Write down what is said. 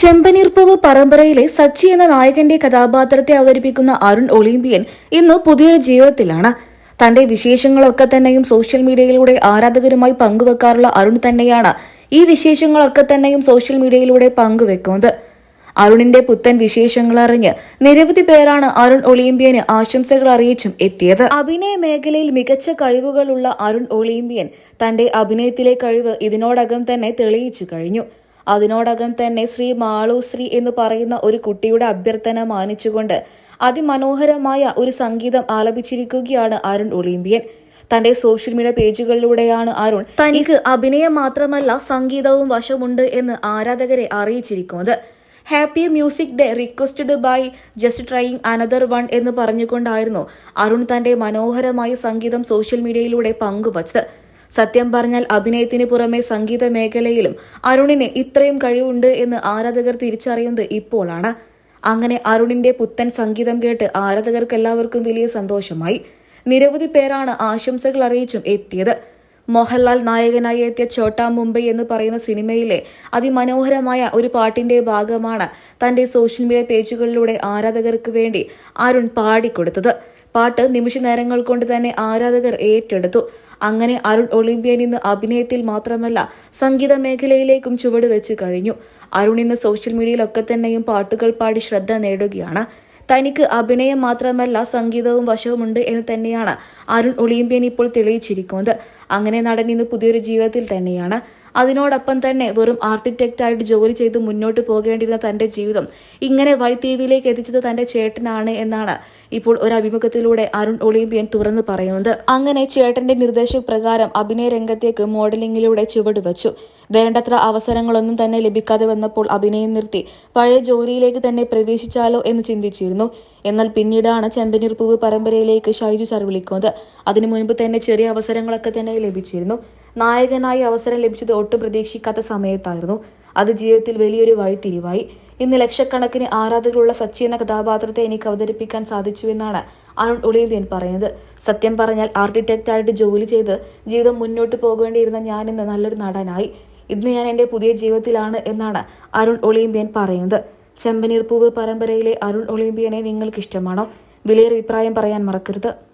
ചെമ്പനീർപ്പൂവ് പരമ്പരയിലെ സച്ചി എന്ന നായകന്റെ കഥാപാത്രത്തെ അവതരിപ്പിക്കുന്ന അരുൺ ഒളിമ്പ്യൻ ഇന്ന് പുതിയൊരു ജീവിതത്തിലാണ്. തന്റെ വിശേഷങ്ങളൊക്കെ തന്നെയും സോഷ്യൽ മീഡിയയിലൂടെ ആരാധകരുമായി പങ്കുവെക്കാറുള്ള അരുൺ തന്നെയാണ് ഈ വിശേഷങ്ങളൊക്കെ തന്നെയും സോഷ്യൽ മീഡിയയിലൂടെ പങ്കുവെക്കുന്നത്. അരുണിന്റെ പുത്തൻ വിശേഷങ്ങൾ അറിഞ്ഞ് നിരവധി പേരാണ് അരുൺ ഒളിമ്പ്യന് ആശംസകൾ അറിയിച്ചും എത്തിയത്. അഭിനയ മേഖലയിൽ മികച്ച കഴിവുകളുള്ള അരുൺ ഒളിമ്പ്യൻ തന്റെ അഭിനയത്തിലെ കഴിവ് ഇതിനോടകം തന്നെ തെളിയിച്ചു കഴിഞ്ഞു. അതിനോടകം തന്നെ ശ്രീ മാളൂശ്രീ എന്ന് പറയുന്ന ഒരു കുട്ടിയുടെ അഭ്യർത്ഥന മാനിച്ചുകൊണ്ട് അതിമനോഹരമായ ഒരു സംഗീതം ആലപിച്ചിരിക്കുകയാണ് അരുൺ ഒളിമ്പ്യൻ. തന്റെ സോഷ്യൽ മീഡിയ പേജുകളിലൂടെയാണ് അരുൺ തനിക്ക് അഭിനയം മാത്രമല്ല സംഗീതവും വശമുണ്ട് എന്ന് ആരാധകരെ അറിയിച്ചിരിക്കുന്നത്. Happy music day requested by just trying another one എന്ന് പറഞ്ഞുകൊണ്ടായിരുന്നു അരുൺ തന്റെ മനോഹരമായ സംഗീതം സോഷ്യൽ മീഡിയയിലൂടെ പങ്കുവച്ചത്. സത്യം പറഞ്ഞാൽ അഭിനയത്തിന് പുറമെ സംഗീത മേഖലയിലും അരുണിന് ഇത്രയും കഴിവുണ്ട് എന്ന് ആരാധകർ തിരിച്ചറിയുന്നത് ഇപ്പോഴാണ്. അങ്ങനെ അരുണിന്റെ പുത്തൻ സംഗീതം കേട്ട് ആരാധകർക്ക് എല്ലാവർക്കും വലിയ സന്തോഷമായി. നിരവധി പേരാണ് ആശംസകൾ അറിയിച്ചും എത്തിയത്. മോഹൻലാൽ നായകനായി എത്തിയ ചോട്ടാ മുംബൈ എന്ന് പറയുന്ന സിനിമയിലെ അതിമനോഹരമായ ഒരു പാട്ടിന്റെ ഭാഗമാണ് തന്റെ സോഷ്യൽ മീഡിയ പേജുകളിലൂടെ ആരാധകർക്ക് വേണ്ടി അരുൺ പാടിക്കൊടുത്തത്. പാട്ട് നിമിഷ നേരങ്ങൾ കൊണ്ട് തന്നെ ആരാധകർ ഏറ്റെടുത്തു. അങ്ങനെ അരുൺ ഒളിമ്പ്യൻ ഇന്ന് അഭിനയത്തിൽ മാത്രമല്ല സംഗീത മേഖലയിലേക്കും ചുവട് വെച്ച് കഴിഞ്ഞു. അരുൺ ഇന്ന് സോഷ്യൽ മീഡിയയിലൊക്കെ തന്നെയും പാട്ടുകൾ പാടി ശ്രദ്ധ നേടുകയാണ്. തനിക്ക് അഭിനയം മാത്രമല്ല സംഗീതവും വശവുമുണ്ട് എന്ന് തന്നെയാണ് അരുൺ ഒളിമ്പ്യൻ ഇപ്പോൾ തെളിയിച്ചിരിക്കുന്നത്. അങ്ങനെ നടൻ ഇന്ന് പുതിയൊരു ജീവിതത്തിൽ തന്നെയാണ്. അതിനോടൊപ്പം തന്നെ വെറും ആർക്കിടെക്റ്റായിട്ട് ജോലി ചെയ്ത് മുന്നോട്ട് പോകേണ്ടിരുന്ന തന്റെ ജീവിതം ഇങ്ങനെ വൈത്തീവിയിലേക്ക് എത്തിച്ചത് തന്റെ ചേട്ടനാണ് എന്നാണ് ഇപ്പോൾ ഒരു അഭിമുഖത്തിലൂടെ അരുൺ ഒളിമ്പ്യൻ തുറന്നു പറയുന്നത്. അങ്ങനെ ചേട്ടന്റെ നിർദ്ദേശപ്രകാരം അഭിനയ രംഗത്തേക്ക് മോഡലിംഗിലൂടെ ചുവടുവച്ചു വേണ്ടത്ര അവസരങ്ങളൊന്നും തന്നെ ലഭിക്കാതെ വന്നപ്പോൾ അഭിനയം നിർത്തി. പഴയ ജോലിയിലേക്ക് തന്നെ പ്രവേശിച്ചാലോ എന്ന് ചിന്തിച്ചിരുന്നു. എന്നാൽ പിന്നീടാണ് ചെമ്പനീർ പൂവ് പരമ്പരയിലേക്ക് ഷൈജു സാർ വിളിക്കുന്നത് അതിനു മുൻപ് തന്നെ ചെറിയ അവസരങ്ങളൊക്കെ തന്നെ ലഭിച്ചിരുന്നു. നായകനായി അവസരം ലഭിച്ചത് ഒട്ടും പ്രതീക്ഷിക്കാത്ത സമയത്തായിരുന്നു. അത് ജീവിതത്തിൽ വലിയൊരു വഴിത്തിരിവായി. ഇന്ന് ലക്ഷക്കണക്കിന് ആരാധകരുള്ള സച്ചി എന്ന കഥാപാത്രത്തെ എനിക്ക് അവതരിപ്പിക്കാൻ സാധിച്ചുവെന്നാണ് അരുൺ ഒളിവിയൻ പറയുന്നത്. സത്യം പറഞ്ഞാൽ ആർക്കിടെക്റ്റ് ആയിട്ട് ജോലി ചെയ്ത് ജീവിതം മുന്നോട്ട് പോകേണ്ടിയിരുന്ന ഞാൻ ഇന്ന് നല്ലൊരു നടനായി. ഇന്ന് ഞാൻ എന്റെ പുതിയ ജീവിതത്തിലാണ് എന്നാണ് അരുൺ ഒളിമ്പ്യൻ പറയുന്നത്. ചെമ്പനീർ പൂവ് പരമ്പരയിലെ അരുൺ ഒളിമ്പ്യനെ നിങ്ങൾക്ക് ഇഷ്ടമാണോ വിലയേറെ അഭിപ്രായം പറയാൻ മറക്കരുത്.